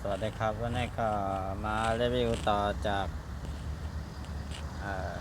สวัสดีครับ วันนี้ก็มารีวิวต่อจากเอ่อ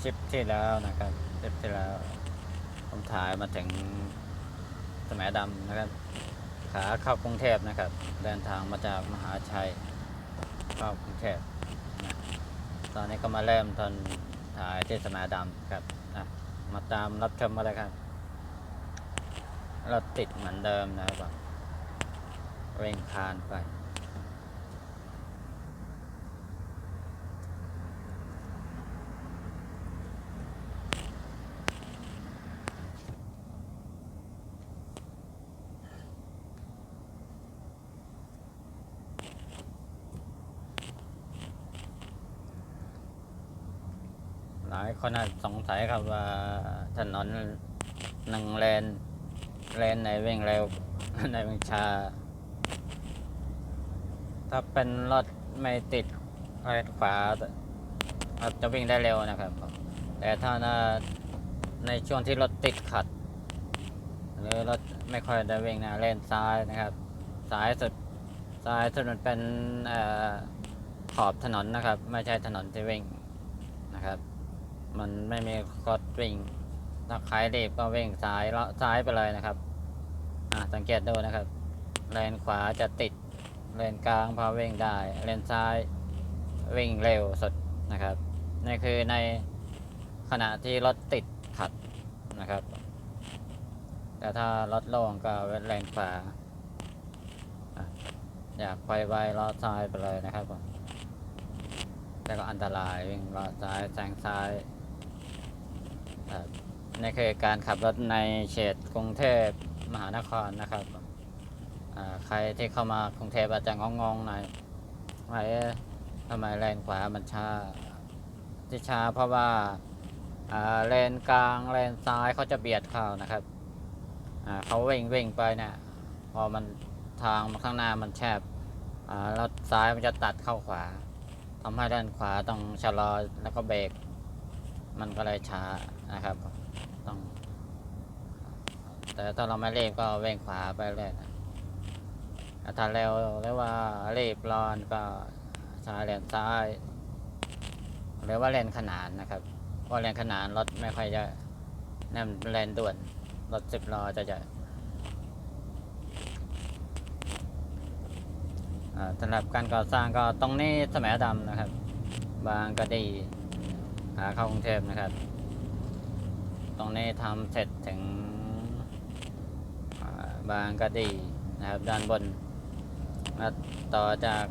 คลิปที่แล้วนะครับคลิปที่แล้ว ผมถ่ายมาถึงสมัยดำนะครับ ขาเข้ากรุงเทพนะครับ เดินทางมาจากมหาชัยเข้ากรุงเทพนะตอนนี้ก็มาเริ่มตอนถ่ายที่สมัยดำครับนะมาตามรับชมมาเลยครับรถติดเหมือนเดิมนะครับ เร่งคานไป หลายคนอาจสงสัยครับว่าถนนนึ่งเลนเลนไหนวิ่งเร็วไหนวิ่งชา ถ้าเป็นรถไม่ติดเลนขวาอาจจะวิ่งได้เร็วนะครับ แต่ถ้าในช่วงที่รถติดขัด หรือรถไม่ค่อยได้วิ่งนะเลนซ้ายนะครับซ้ายสุดซ้ายสุดมันเป็นอขอบถนนนะครับ ไม่ใช่ถนนที่วิ่งนะครับ มันไม่มีรถวิ่งถ้าใครรีบก็วิ่งซ้ายเลาะซ้ายไปเลยนะครับ อ่าสังเกตดูนะครับ เลนขวาจะติด เลนกลางพอวิ่งได้ เลนซ้ายวิ่งเร็วสุดนะครับนี่คือในขณะที่รถติดขัดนะครับ แต่ถ้ารถโล่งก็เลนขวาอะอยากไปไวล้อซ้ายไปเลยนะครับผมแต่ก็อันตรายวิ่งล้อซ้ายแซงซ้ายนี่คือการขับรถในเขตกรุงเทพมหานครนะครับ ใครที่เข้ามากรุงเทพอาจจะงงๆหน่อยว่าเอ๊ะทำไมเลนขวามันช้าที่ช้าเพราะว่าเลนกลางเลนซ้ายเขาจะเบียดเข้านะครับอ่าเขาวิ่งวิ่งไปเนี่ยพอมันทางข้างหน้ามันแคบอ่ารถซ้ายมันจะตัดเข้าขวาทำให้ด้านขวาต้องชะลอแล้วก็เบรกมันก็เลยช้านะครับต้องแต่ถ้าเราไม่เรีบก็เว่งขวาไปเลยนะ ถ้าเร็วหรือว่ารีบร้อนก็ใช้เลนซ้ายหรือว่าเลนขนานนะครับเพราะเลนขนานรถไม่ค่อยจะนั่นเลนด่วนรถสิบล้อจะจะอ่าสำหรับการก่อสร้างก็ตรงนี้สมัยดำนะครับ บางกะดีขาเข้ากรุงเทพนะครับ ตรงนี้ทำเสร็จถึงบางกะดีนะครับด้านบน แล้วต่อจาก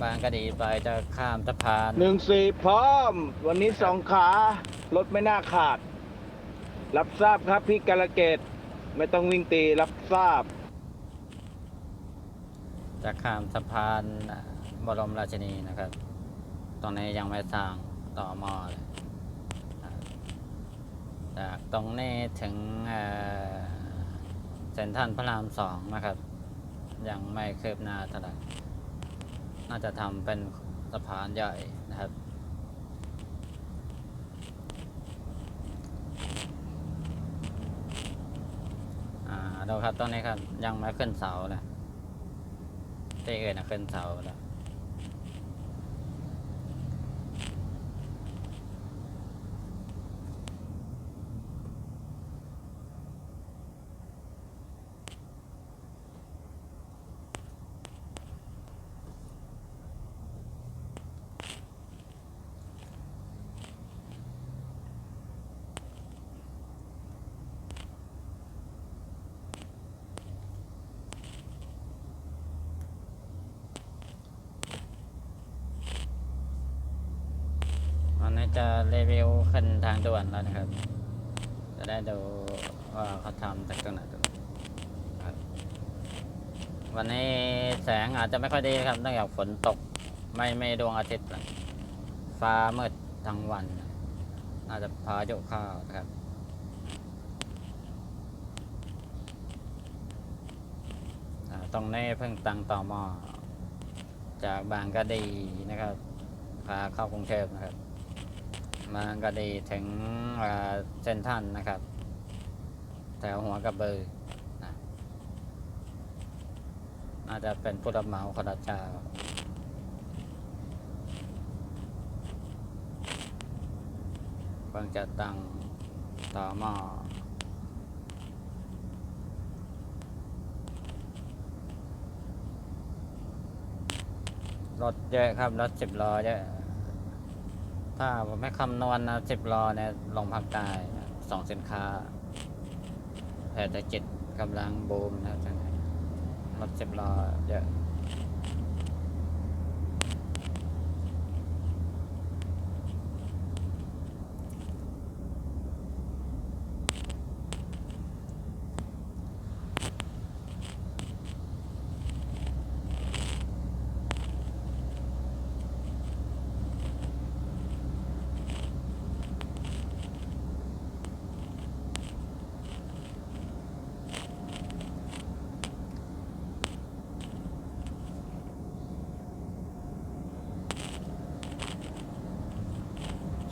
บางกะดีไปจะข้ามสะพานหนึ่งสี่พร้อม วันนี้สองขารถไม่น่าขาด รับทราบครับพี่กาลเกต ไม่ต้องวิ่งตีรับทราบ จะข้ามสะพานอ่าบรมราชินีนะครับ ตรงนี้ยังไม่สร้างต่อมอเลยอ่าจากตรงนี้ถึงเอ่อเซ็นทรัลพระรามสองนะครับ ยังไม่คืบหน้าเท่าไหร่น่าจะทำเป็นสะพานใหญ่นะครับ อ่าดูครับตอนนี้ครับยังไม่ขึ้นเสาเลยที่อื่นนะขึ้นเสาแล้ว วันนี้ จะรีวิวขึ้นทางด่วนแล้วนะครับ จะได้ดูว่าเขาทำจากตรงไหนตรงวันนี้แสงอาจจะไม่ค่อยดีครับเนื่องจากฝนตก ไม่ไม่ดวงอาทิตย์ฟ้ามืดทั้งวัน น่าจะพายุข้าวนะครับตรงนี้เพิ่งตั้งต่อหมอจากบางกะดีนะครับพาเข้ากรุงเทพนะครับ บางกะดีถึงเซนทันนะครับ แถวหัวกระเบือนะน่าจะเป็นผู้รับเหมาคนละเจ้าเพิ่งจะตั้งต่อหม้อรถเยอะครับ รถสิบล้อเยอะ ถ้าผมให้คำนวณนะสิบรอเนี่ยลงภาคใต้สองสินค้าเศรษฐกิจกำลังบูมนะครับท่านรถสิบรอเยอะ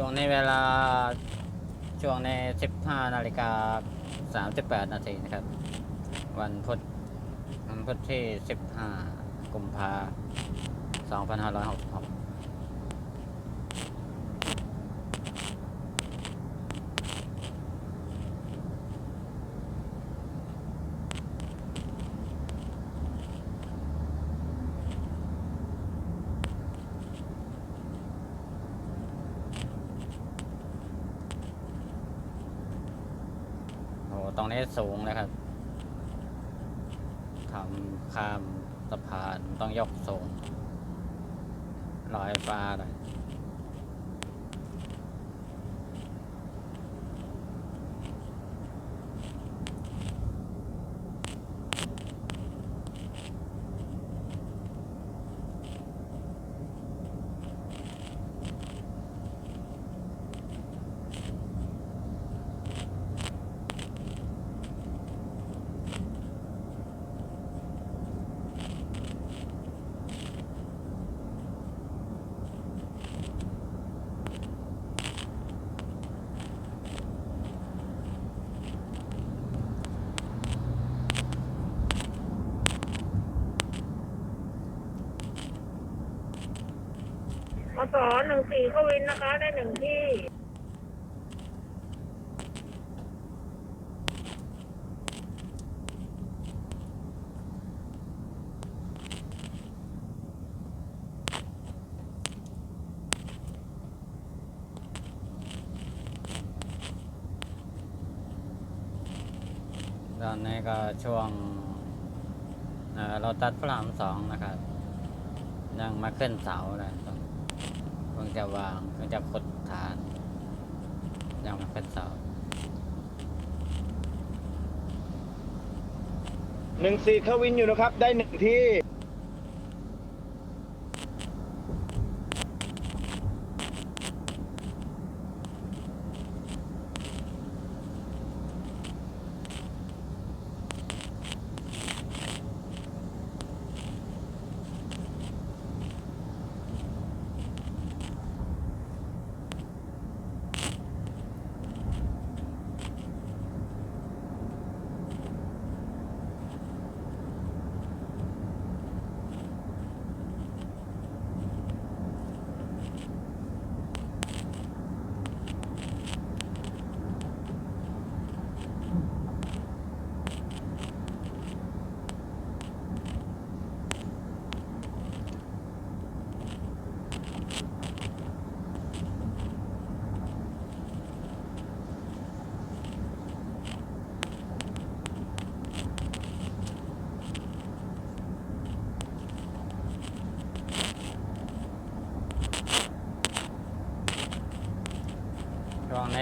ช่วงนี้เวลาช่วงใน 15 นาฬิกา 38 นาทีนะครับ วันพุธวันพุธที่ 15 กุมภา2566 ตรงนี้สูงเลยครับทำข้ามสะพานต้องยกสูงลอยฟ้าเลย สอหนึ่งสี่เข้าวินนะคะ ได้หนึ่งที่ตอนนี้ก็ช่วงเเราตัดพระรามสองนะครับ ยังมาขึ้นเสาเลยตองเพิ่งจะวางเพิ่งจะคดฐาน ยังมาขึ้นเสาหนึ่งสี่เข้าวินอยู่นะครับ ได้หนึ่งที่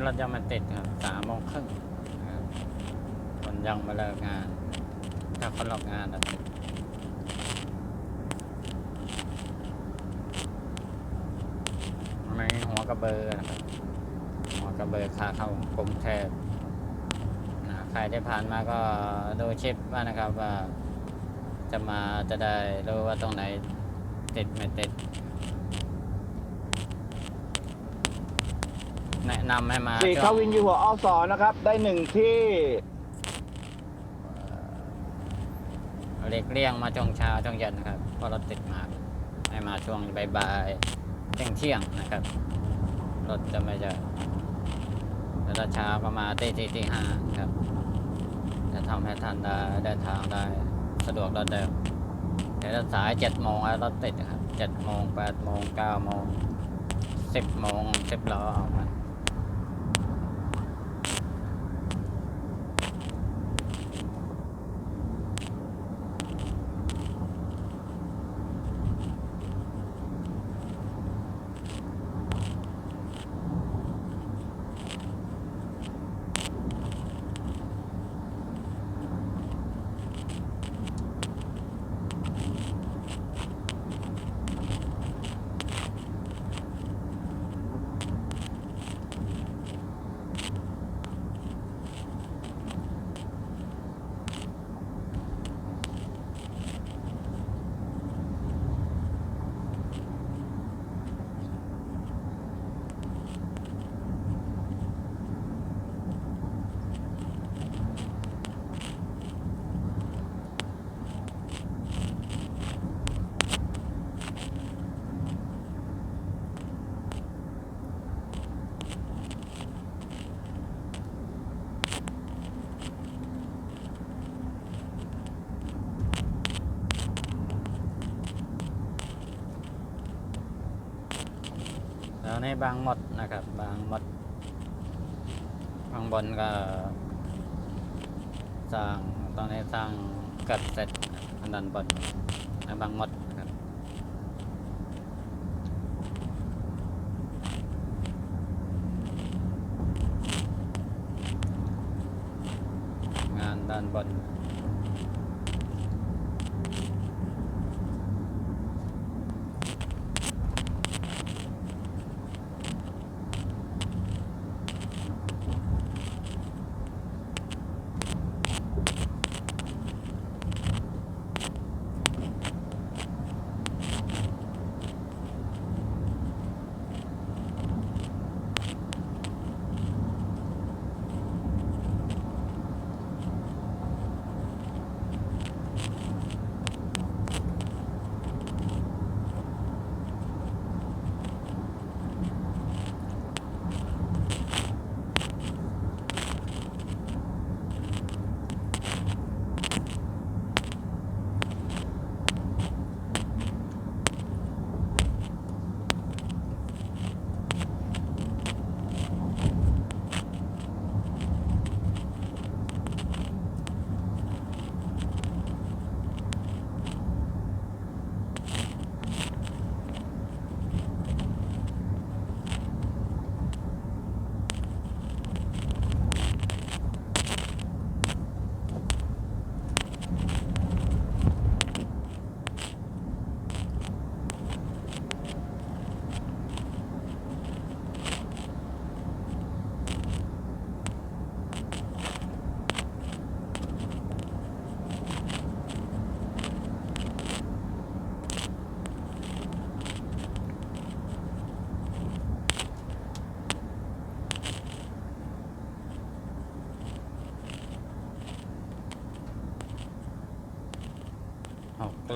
ช่วงนี้รถยังไมาติดครับสามโมงครึ่งคนยังมาเลิกงาน ถ้าคนเลิกงานนะติดในหัวกระเบอร์นะครับหัวกระเบอร์ขาเข้ากรุงเทพนะใครที่ผ่านมาก็ดูชิปว่านะครับว่าจะมาจะได้รู้ว่าตรงไหนติดไม่ติด แนะนำให้มาสี่ช่เข้าววินอยู่หัวอสอนะครับ ได้หนึ่งที่เล็กเลี่ยงมาช่วงเช้าช่วงเย็นนะครับเพราะรถติดมากให้มาช่วงบ่ายๆเที่ยงเที่ยงๆนะครับรถจะไม่เยอะแต่ถ้าเช้าก็มาตีตีตีห้าครับจะทำให้ท่านได้เดินทางได้สะดวกรถเดิมแต่ถ้าสายเจ็ดโมงแล้วรถติดครับเจ็ดโมงแปดโมงเก้าโมงสิบโมงสิบล้อออกมา ในบางหมดนะครับ บางหมดข้างบนก็สร้างตอนนี้สร้างเกิดเสร็จอันดันบนในบางหมด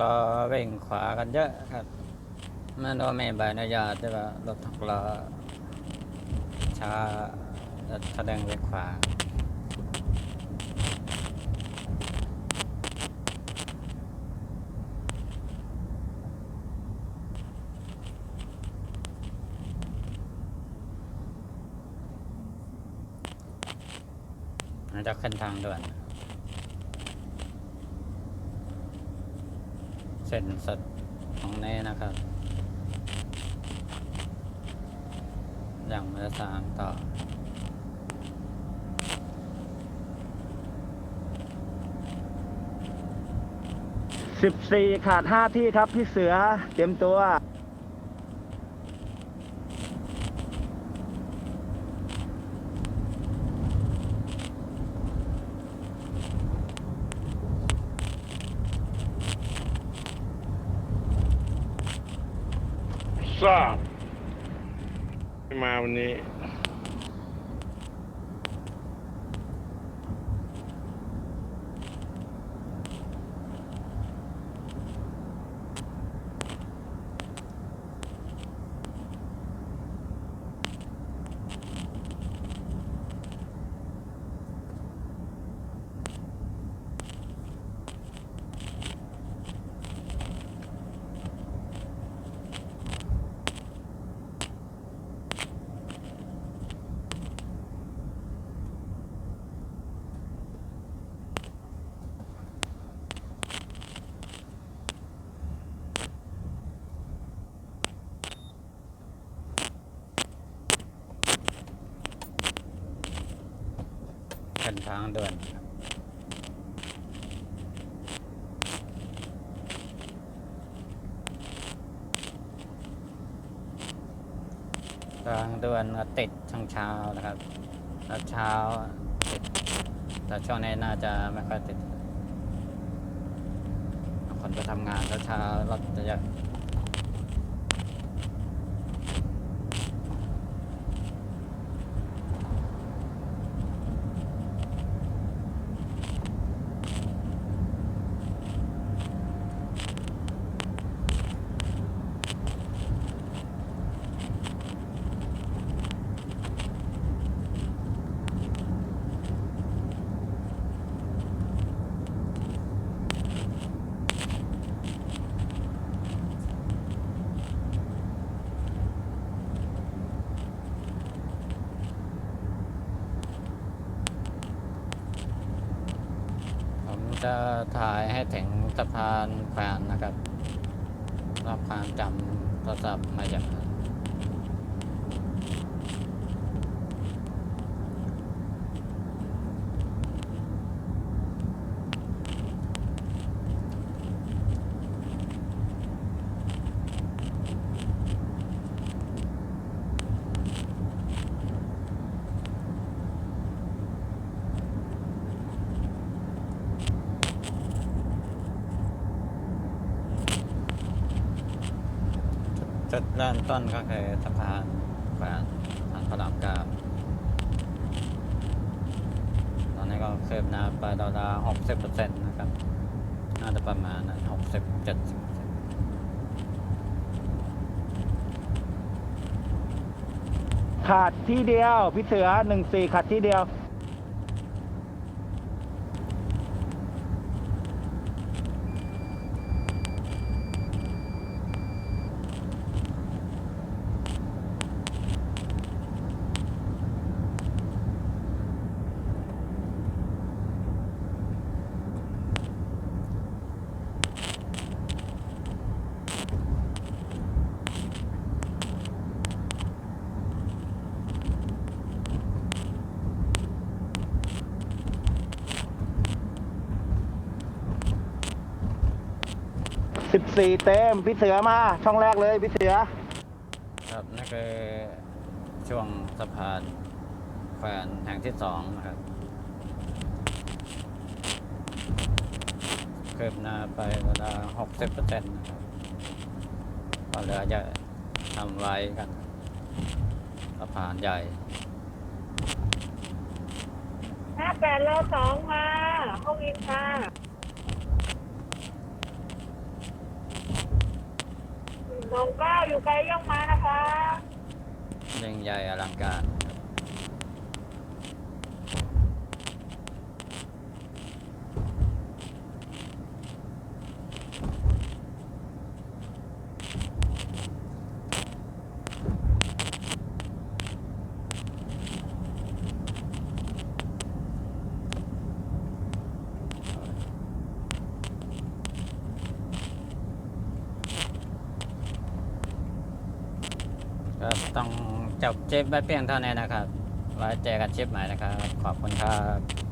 ล้อวิ่งขวากันเยอะครับมันก็ไม่ใบอนุญาตแต่ว่ารถหกล้อช้าแสดงไปขวาจะขึ้นทางด่วน ส้นสัตว์ของแน่นะครับ อย่างมาสร้างต่อสิบสี่ขาดห้าที่ครับ พี่เสือเตรียมตัว ทราบไม่มาวันนี้างด่วนทางด่วนก็ติดช่วงเช้านะครับแล้วเช้าติดแต่ช่วงนี้น่าจะไม่ค่อยติด คนไปทำงานเช้าๆรถจะ จะถ่ายให้ถึงสะพานแขวนนะครับรับความจำโทรศัพท์มาจาก จุด เริ่มต้นก็คือสะพานแขวนทางพระรามเก้าตอนนี้ก็คืบหน้าไปดาวๆหกสิบเปอร์เซ็นต์นะครับ น่าจะประมาณนั้นหกสิบเจ็ดสิบขาดที่เดียว พี่เสือหนึ่งสี่ขาดที่เดียว สิบสี่เต็มพี่เสือมา ช่องแรกเลยพี่เสือ ครับนั่นคือช่วงสะพานแขวนแห่งที่สองนะครับคืบหน้าไปเวลาหกสิบเปอร์เซ็นต์นะครับก็เหลือจะทำไว้กันสะพานใหญ่ ห้าแปดเราสองมาเข้าวินค่ะ สองเก้าอยู่ไกลย่องมานะคะยิ่งใหญ่อลังการครับ ก็ จบเจ็บไว้เพียงเท่านี้นะครับไว้เจอกันชิปใหม่นะครับ ขอบคุณครับ